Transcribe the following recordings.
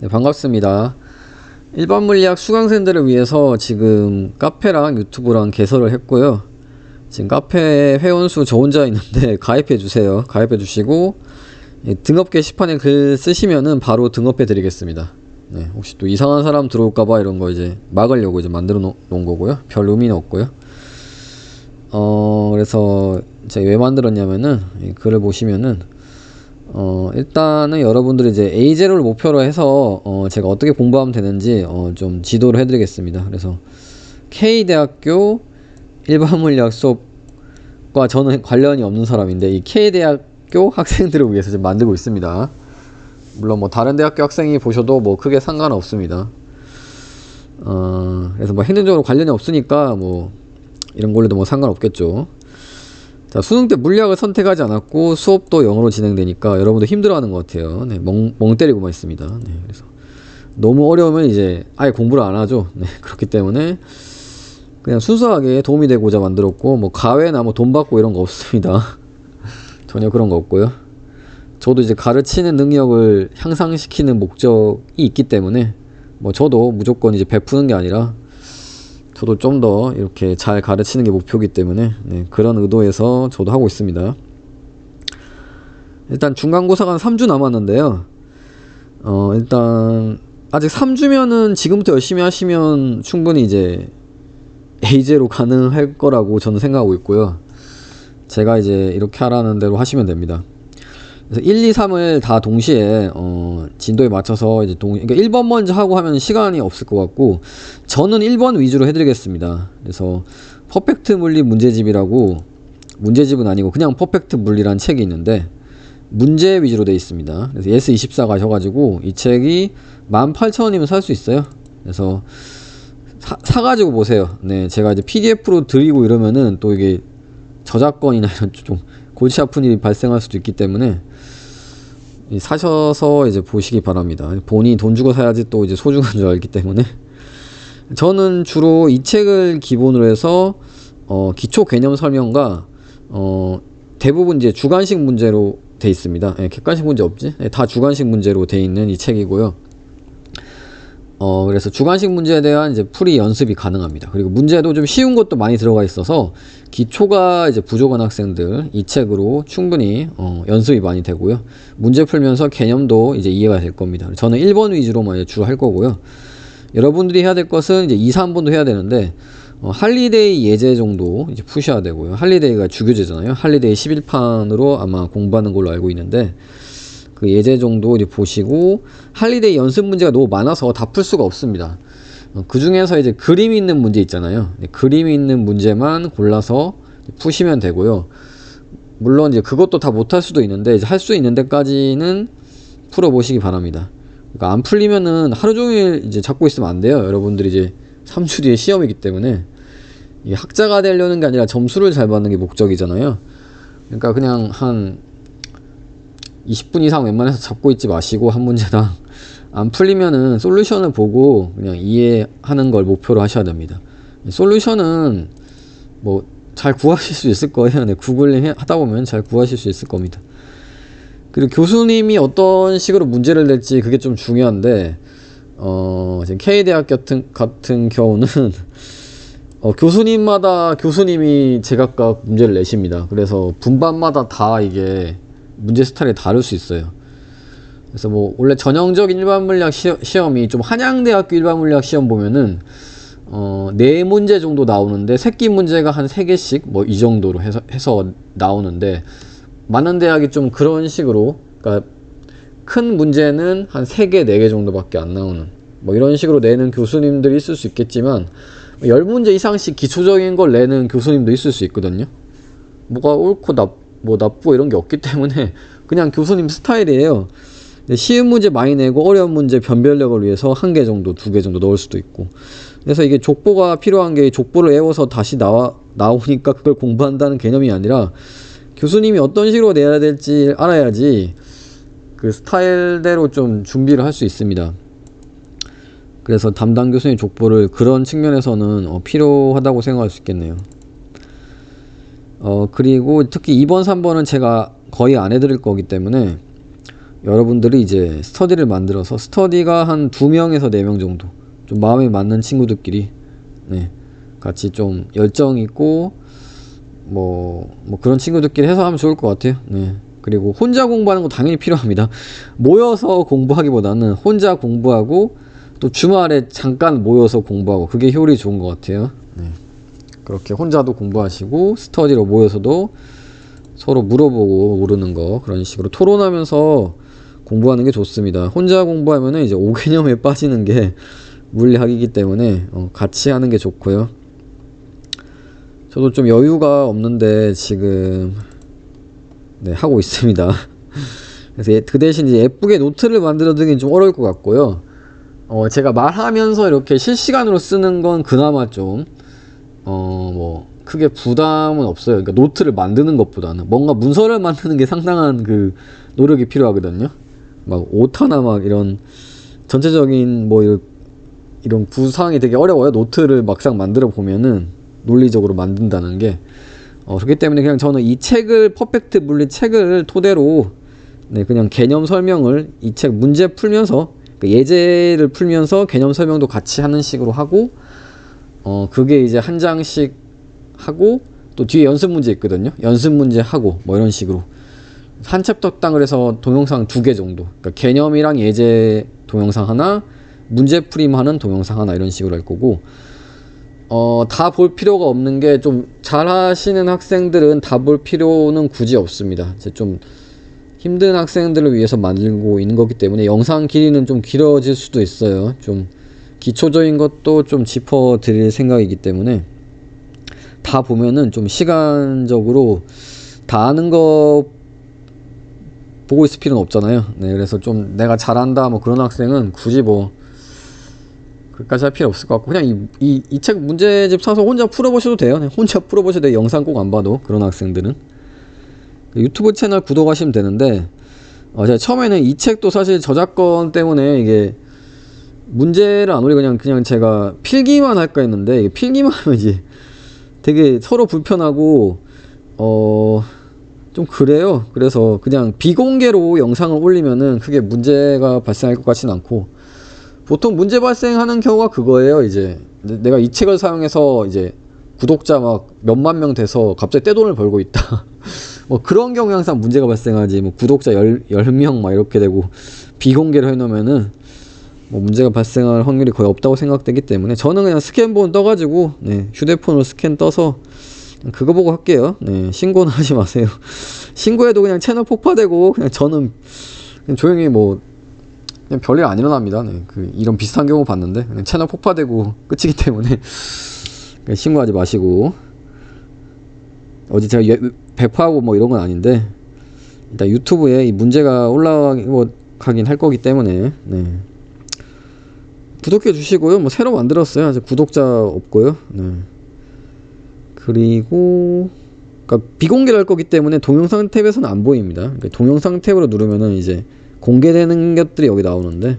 네, 반갑습니다. 일반 물리학 수강생들을 위해서 지금 카페랑 유튜브랑 개설을 했고요. 지금 카페 회원수 저 혼자 있는데 가입해 주세요. 가입해 주시고 예, 등업 게시판에 글 쓰시면은 바로 등업해 드리겠습니다. 네, 혹시 또 이상한 사람 들어올까봐 이런 거 이제 막으려고 이제 만들어 놓- 놓은 거고요. 별 의미는 없고요. 어, 그래서 제가 왜 만들었냐면은 이 글을 보시면은 어, 일단은 여러분들이 이제 A0를 목표로 해서 어, 제가 어떻게 공부하면 되는지 어, 좀 지도를 해드리겠습니다. 그래서 K대학교 일반물리학 수업과 저는 관련이 없는 사람인데 이 K대학교 학생들을 위해서 지금 만들고 있습니다. 물론 뭐 다른 대학교 학생이 보셔도 뭐 크게 상관 없습니다. 어, 그래서 뭐 행정적으로 관련이 없으니까 뭐 이런 걸로도 뭐 상관없겠죠. 자, 수능 때 물리학을 선택하지 않았고 수업도 영어로 진행되니까 여러분도 힘들어하는 것 같아요. 네, 멍, 멍 때리고만 있습니다. 네, 그래서 너무 어려우면 이제 아예 공부를 안 하죠. 네, 그렇기 때문에 그냥 순수하게 도움이 되고자 만들었고 뭐 가외나 뭐 돈 받고 이런 거 없습니다. 전혀 그런 거 없고요. 저도 이제 가르치는 능력을 향상시키는 목적이 있기 때문에 뭐 저도 무조건 이제 베푸는 게 아니라 저도 좀 더 이렇게 잘 가르치는 게 목표이기 때문에 네, 그런 의도에서 저도 하고 있습니다. 일단 중간고사가 한 3주 남았는데요. 어, 일단 아직 3주면은 지금부터 열심히 하시면 충분히 이제 A제로 가능할 거라고 저는 생각하고 있고요. 제가 이제 이렇게 하라는 대로 하시면 됩니다. 그래서 1, 2, 3을 다 동시에 어, 진도에 맞춰서 이제 동 그러니까 1번 먼저 하고 하면 시간이 없을 것 같고 저는 1번 위주로 해드리겠습니다. 그래서 퍼펙트 물리 문제집이라고 문제집은 아니고 그냥 퍼펙트 물리란 책이 있는데 문제 위주로 되어 있습니다. 그래서 예스24 가셔가지고 이 책이 18,000원이면 살 수 있어요. 그래서 사, 사가지고 보세요. 네, 제가 이제 PDF로 드리고 이러면은 또 이게 저작권이나 이런 좀 골치 아픈 일이 발생할 수도 있기 때문에 이 사셔서 이제 보시기 바랍니다. 본인이 돈 주고 사야지 또 이제 소중한 줄 알기 때문에 저는 주로 이 책을 기본으로 해서 어, 기초 개념 설명과 어, 대부분 이제 주관식 문제로 돼 있습니다. 예, 객관식 문제 없지? 예, 다 주관식 문제로 돼 있는 이 책이고요. 어, 그래서 주관식 문제에 대한 이제 풀이 연습이 가능합니다. 그리고 문제도 좀 쉬운 것도 많이 들어가 있어서 기초가 이제 부족한 학생들 이 책으로 충분히 어, 연습이 많이 되고요. 문제 풀면서 개념도 이제 이해가 될 겁니다. 저는 1번 위주로만 주로 할 거고요. 여러분들이 해야 될 것은 이제 2, 3번도 해야 되는데 어, 할리데이 예제 정도 이제 푸셔야 되고요. 할리데이가 주교제잖아요. 할리데이 11판으로 아마 공부하는 걸로 알고 있는데 그 예제 정도 이제 보시고 할리데이 연습 문제가 너무 많아서 다 풀 수가 없습니다. 어, 그 중에서 이제 그림이 있는 문제 있잖아요. 네, 그림이 있는 문제만 골라서 푸시면 되고요. 물론 이제 그것도 다 못할 수도 있는데 이제 할 수 있는 데까지는 풀어 보시기 바랍니다. 그러니까 안 풀리면은 하루 종일 이제 잡고 있으면 안 돼요. 여러분들이 이제 3주 뒤에 시험이기 때문에 학자가 되려는 게 아니라 점수를 잘 받는 게 목적이잖아요. 그러니까 그냥 한 20분 이상 웬만해서 잡고 있지 마시고 한 문제당 안 풀리면은 솔루션을 보고 그냥 이해하는 걸 목표로 하셔야 됩니다. 솔루션은 뭐 잘 구하실 수 있을 거예요. 네, 구글링 해- 하다 보면 잘 구하실 수 있을 겁니다. 그리고 교수님이 어떤 식으로 문제를 낼지 그게 좀 중요한데 어 지금 K대학 같은 같은 경우는 어, 교수님마다 교수님이 제각각 문제를 내십니다. 그래서 분반마다 다 이게 문제 스타일이 다를 수 있어요. 그래서 뭐 원래 전형적인 일반 물리학 시, 시험 이 좀 한양대학교 일반 물리학 시험 보면은 어, 네 문제 정도 나오는데 새끼 문제가 한 세 개씩 뭐 이 정도로 해서 해서 나오는데 많은 대학이 좀 그런 식으로 그러니까 큰 문제는 한 세 개, 네 개 정도밖에 안 나오는 뭐 이런 식으로 내는 교수님들이 있을 수 있겠지만 열 문제 이상씩 기초적인 걸 내는 교수님도 있을 수 있거든요. 뭐가 옳고 나, 뭐 나쁘고 이런 게 없기 때문에 그냥 교수님 스타일이에요. 쉬운 문제 많이 내고 어려운 문제 변별력을 위해서 한 개 정도, 두 개 정도 넣을 수도 있고. 그래서 이게 족보가 필요한 게 족보를 외워서 다시 나와, 나오니까 그걸 공부한다는 개념이 아니라 교수님이 어떤 식으로 내야 될지 알아야지 그 스타일대로 좀 준비를 할 수 있습니다. 그래서 담당 교수님 족보를 그런 측면에서는 어, 필요하다고 생각할 수 있겠네요. 어, 그리고 특히 2번, 3번은 제가 거의 안 해드릴 거기 때문에 여러분들이 이제 스터디를 만들어서 스터디가 한두 명에서 네명 정도 좀 마음에 맞는 친구들끼리 네, 같이 좀 열정 있고 뭐, 뭐 그런 친구들끼리 해서 하면 좋을 것 같아요. 네. 그리고 혼자 공부하는 거 당연히 필요합니다. 모여서 공부하기보다는 혼자 공부하고 또 주말에 잠깐 모여서 공부하고 그게 효율이 좋은 것 같아요. 네. 그렇게 혼자도 공부하시고 스터디로 모여서도 서로 물어보고 모르는 거 그런 식으로 토론하면서 공부하는 게 좋습니다. 혼자 공부하면은 이제 오개념에 빠지는 게 물리학이기 때문에 어, 같이 하는 게 좋고요. 저도 좀 여유가 없는데 지금 네, 하고 있습니다. 그래서 예- 그 대신 이제 예쁘게 노트를 만들어 두긴 좀 어려울 것 같고요. 어, 제가 말하면서 이렇게 실시간으로 쓰는 건 그나마 좀, 어, 뭐, 크게 부담은 없어요. 그러니까 노트를 만드는 것보다는. 뭔가 문서를 만드는 게 상당한 그 노력이 필요하거든요. 막 오타나 막 이런 전체적인 뭐 이런, 이런 구상이 되게 어려워요. 노트를 막상 만들어 보면은 논리적으로 만든다는 게. 어, 그렇기 때문에 그냥 저는 이 책을 퍼펙트 물리 책을 토대로 네, 그냥 개념 설명을 이 책 문제 풀면서 그 예제를 풀면서 개념 설명도 같이 하는 식으로 하고 어 그게 이제 한 장씩 하고 또 뒤에 연습 문제 있거든요. 연습 문제 하고 뭐 이런 식으로 한 챕터당 그래서 동영상 두 개 정도. 그러니까 개념이랑 예제 동영상 하나, 문제 풀이하는 동영상 하나 이런 식으로 할 거고 어, 다 볼 필요가 없는 게 좀 잘하시는 학생들은 다 볼 필요는 굳이 없습니다. 이제 좀 힘든 학생들을 위해서 만들고 있는 거기 때문에 영상 길이는 좀 길어질 수도 있어요. 좀 기초적인 것도 좀 짚어 드릴 생각이기 때문에 다 보면은 좀 시간적으로 다 아는 거 보고 있을 필요는 없잖아요. 네, 그래서 좀 내가 잘한다 뭐 그런 학생은 굳이 뭐 그까지 할 필요 없을 것 같고 그냥 이 이 책 문제집 사서 혼자 풀어보셔도 돼요. 그냥 혼자 풀어보셔도 돼요. 영상 꼭 안 봐도 그런 학생들은 유튜브 채널 구독하시면 되는데 어 제가 처음에는 이 책도 사실 저작권 때문에 이게 문제를 안 올리고 그냥 그냥 제가 필기만 할까 했는데 필기만 하면 이제 되게 서로 불편하고 어 좀 그래요. 그래서 그냥 비공개로 영상을 올리면은 크게 문제가 발생할 것 같지는 않고 보통 문제 발생하는 경우가 그거예요. 이제 내- 내가 이 책을 사용해서 이제 구독자 막 몇만 명 돼서 갑자기 떼돈을 벌고 있다. 뭐 그런 경우에 항상 문제가 발생하지. 뭐 구독자 열, 10명 막 이렇게 되고 비공개로 해놓으면은 뭐 문제가 발생할 확률이 거의 없다고 생각되기 때문에 저는 그냥 스캔본 떠가지고 네, 휴대폰으로 스캔 떠서 그거 보고 할게요. 네, 신고는 하지 마세요. 신고해도 그냥 채널 폭파되고 그냥 저는 그냥 조용히 뭐 그냥 별일 안 일어납니다. 네, 그 이런 비슷한 경우 봤는데 그냥 채널 폭파되고 끝이기 때문에 신고하지 마시고 어제 제가 예- 배포하고 뭐 이런 건 아닌데 일단 유튜브에 이 문제가 올라가긴 할 거기 때문에 네. 구독해 주시고요. 뭐 새로 만들었어요. 아직 구독자 없고요. 네. 그리고 그러니까 비공개를 할 거기 때문에 동영상 탭에서는 안 보입니다. 그러니까 동영상 탭으로 누르면은 이제 공개되는 것들이 여기 나오는데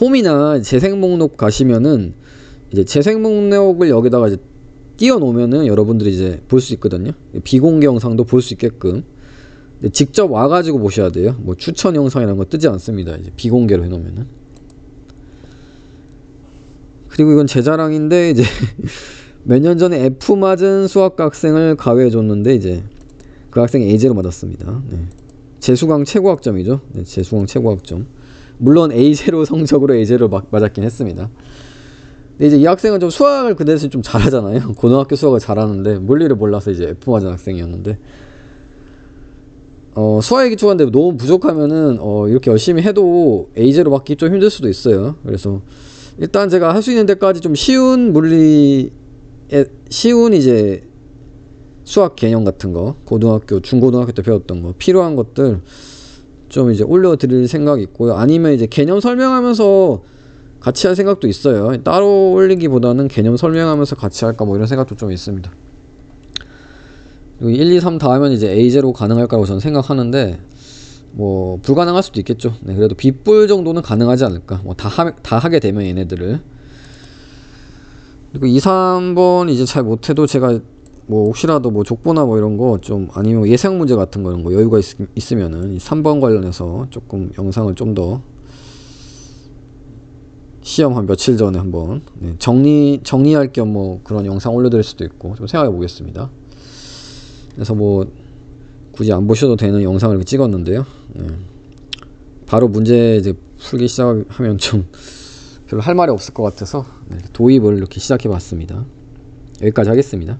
홈이나 재생 목록 가시면은 이제 재생 목록을 여기다가 이제 띄워 놓으면은 여러분들이 이제 볼 수 있거든요. 비공개 영상도 볼 수 있게끔. 직접 와가지고 보셔야 돼요. 뭐 추천 영상이라는 거 뜨지 않습니다. 이제 비공개로 해놓으면은. 그리고 이건 제 자랑인데 이제 몇 년 전에 F 맞은 수학과 학생을 가외해 줬는데 이제 그 학생이 A제로 맞았습니다. 네. 재수강 최고 학점이죠. 네, 재수강 최고 학점. 물론 A0 성적으로 A제로 맞았긴 했습니다. 근데 이제 이 학생은 좀 수학을 그 대신 좀 잘하잖아요. 고등학교 수학을 잘하는데 물리를 몰라서 이제 F 맞은 학생이었는데 어, 수학의 기초가 근데 너무 부족하면은 어, 이렇게 열심히 해도 A제로 받기 좀 힘들 수도 있어요. 그래서 일단 제가 할 수 있는 데까지 좀 쉬운 물리에 쉬운 이제 수학 개념 같은 거 고등학교 중고등학교 때 배웠던 거 필요한 것들 좀 이제 올려드릴 생각이 있고요. 아니면 이제 개념 설명하면서 같이 할 생각도 있어요. 따로 올리기보다는 개념 설명하면서 같이 할까 뭐 이런 생각도 좀 있습니다. 그리고 1, 2, 3 다 하면 이제 A0 가능할까라고 저는 생각하는데 뭐 불가능할 수도 있겠죠. 네, 그래도 빗불 정도는 가능하지 않을까. 뭐 다다 하게 되면 얘네들을 그리고 2, 3번 이제 잘 못해도 제가 뭐 혹시라도 뭐 족보나 뭐 이런 거 좀 아니면 예상 문제 같은 거 이런 거 여유가 있, 있으면은 이 3번 관련해서 조금 영상을 좀 더 시험 한 며칠 전에 한번 네, 정리 정리할 겸 뭐 그런 영상 올려드릴 수도 있고 좀 생각해 보겠습니다. 그래서 뭐 굳이 안 보셔도 되는 영상을 찍었는데요. 네. 바로 문제 이제 풀기 시작하면 좀 별로 할 말이 없을 것 같아서 네, 도입을 이렇게 시작해 봤습니다. 여기까지 하겠습니다.